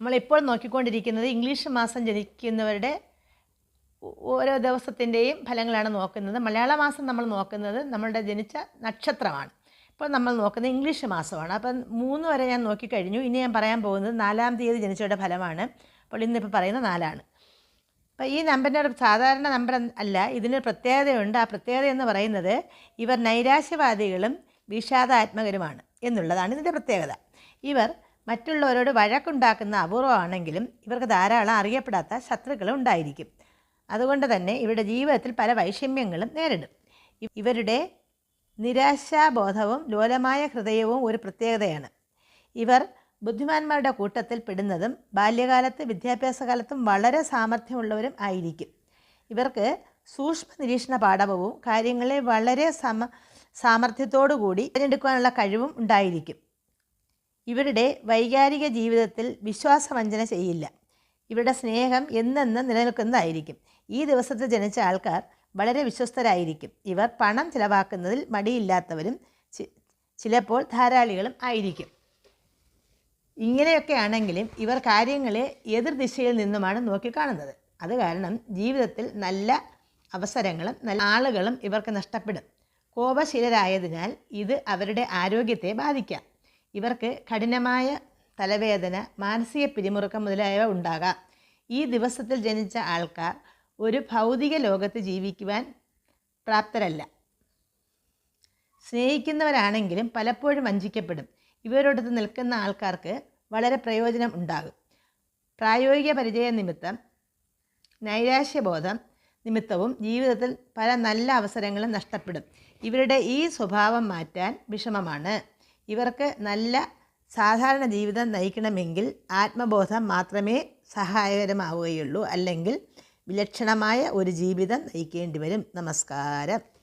നമ്മളിപ്പോൾ നോക്കിക്കൊണ്ടിരിക്കുന്നത് ഇംഗ്ലീഷ് മാസം ജനിക്കുന്നവരുടെ ഓരോ ദിവസത്തിന്റെയും ഫലങ്ങളാണ് നോക്കുന്നത്. മലയാള മാസം നമ്മൾ നോക്കുന്നത് നമ്മളുടെ ജനിച്ച നക്ഷത്രമാണ്. ഇപ്പോൾ നമ്മൾ നോക്കുന്നത് ഇംഗ്ലീഷ് മാസമാണ്. അപ്പം മൂന്ന് വരെ ഞാൻ നോക്കിക്കഴിഞ്ഞു. ഇനി ഞാൻ പറയാൻ പോകുന്നത് നാലാം തീയതി ജനിച്ചവരുടെ ഫലമാണ്. അപ്പോൾ ഇന്നിപ്പോൾ പറയുന്ന നാലാണ്. അപ്പോൾ ഈ നമ്പറിന്റെ ഒരു സാധാരണ നമ്പർ അല്ല ഇതിനൊരു പ്രത്യേകതയുണ്ട്. ആ പ്രത്യേകത എന്ന് പറയുന്നത് ഇവർ നൈരാശ്യവാദികളും വിഷാദാത്മകരുമാണ് എന്നുള്ളതാണ് ഇതിന്റെ പ്രത്യേകത. ഇവർ മറ്റുള്ളവരോട് വഴക്കുണ്ടാക്കുന്ന അപൂർവമാണെങ്കിലും ഇവർക്ക് ധാരാളം അറിയപ്പെടാത്ത ശത്രുക്കളും ഉണ്ടായിരിക്കും. അതുകൊണ്ട് തന്നെ ഇവരുടെ ജീവിതത്തിൽ പല വൈഷമ്യങ്ങളും നേരിടും. ഇവരുടെ നിരാശാബോധവും ലോലമായ ഹൃദയവും ഒരു പ്രത്യേകതയാണ്. ഇവർ ബുദ്ധിമാന്മാരുടെ കൂട്ടത്തിൽ പെടുന്നതും ബാല്യകാലത്ത് വിദ്യാഭ്യാസകാലത്തും വളരെ സാമർഥ്യമുള്ളവരും ആയിരിക്കും. ഇവർക്ക് സൂക്ഷ്മ നിരീക്ഷണ പാഠവും കാര്യങ്ങളെ വളരെ സമ സാമർഥ്യത്തോടു കൂടി തിരഞ്ഞെടുക്കാനുള്ള കഴിവും ഉണ്ടായിരിക്കും. ഇവരുടെ വൈകാരിക ജീവിതത്തിൽ വിശ്വാസവഞ്ചന ചെയ്യില്ല. ഇവരുടെ സ്നേഹം എന്നെന്ന് നിലനിൽക്കുന്നതായിരിക്കും. ഈ ദിവസത്തിൽ ജനിച്ച ആൾക്കാർ വളരെ വിശ്വസ്തരായിരിക്കും. ഇവർ പണം ചിലവാക്കുന്നതിൽ മടിയില്ലാത്തവരും ചിലപ്പോൾ ധാരാളികളും ആയിരിക്കും. ഇങ്ങനെയൊക്കെ ആണെങ്കിലും ഇവർ കാര്യങ്ങളെ എതിർദിശയിൽ നിന്നുമാണ് നോക്കിക്കാണുന്നത് അത് കാരണം ജീവിതത്തിൽ നല്ല അവസരങ്ങളും നല്ല ആളുകളും ഇവർക്ക് നഷ്ടപ്പെടും. കോപശീലരായതിനാൽ ഇത് അവരുടെ ആരോഗ്യത്തെ ബാധിക്കാം. ഇവർക്ക് കഠിനമായ തലവേദന മാനസിക പിരിമുറുക്കം മുതലായവ ഉണ്ടാകാം. ഈ ദിവസത്തിൽ ജനിച്ച ആൾക്കാർ ഒരു ഭൗതിക ലോകത്ത് ജീവിക്കുവാൻ പ്രാപ്തരല്ല. സ്നേഹിക്കുന്നവരാണെങ്കിലും പലപ്പോഴും വഞ്ചിക്കപ്പെടും. ഇവരോടൊത്ത് നിൽക്കുന്ന ആൾക്കാർക്ക് വളരെ പ്രയോജനം ഉണ്ടാകും. പ്രായോഗിക പരിചയ നിമിത്തം നൈരാശ്യബോധം നിമിത്തവും ജീവിതത്തിൽ പല നല്ല അവസരങ്ങളും നഷ്ടപ്പെടും. ഇവരുടെ ഈ സ്വഭാവം മാറ്റാൻ വിഷമമാണ്. ഇവർക്ക് നല്ല സാധാരണ ജീവിതം നയിക്കണമെങ്കിൽ ആത്മബോധം മാത്രമേ സഹായകരമാവുകയുള്ളൂ അല്ലെങ്കിൽ വിലക്ഷണമായ ഒരു ജീവിതം നയിക്കേണ്ടി വരും. നമസ്കാരം.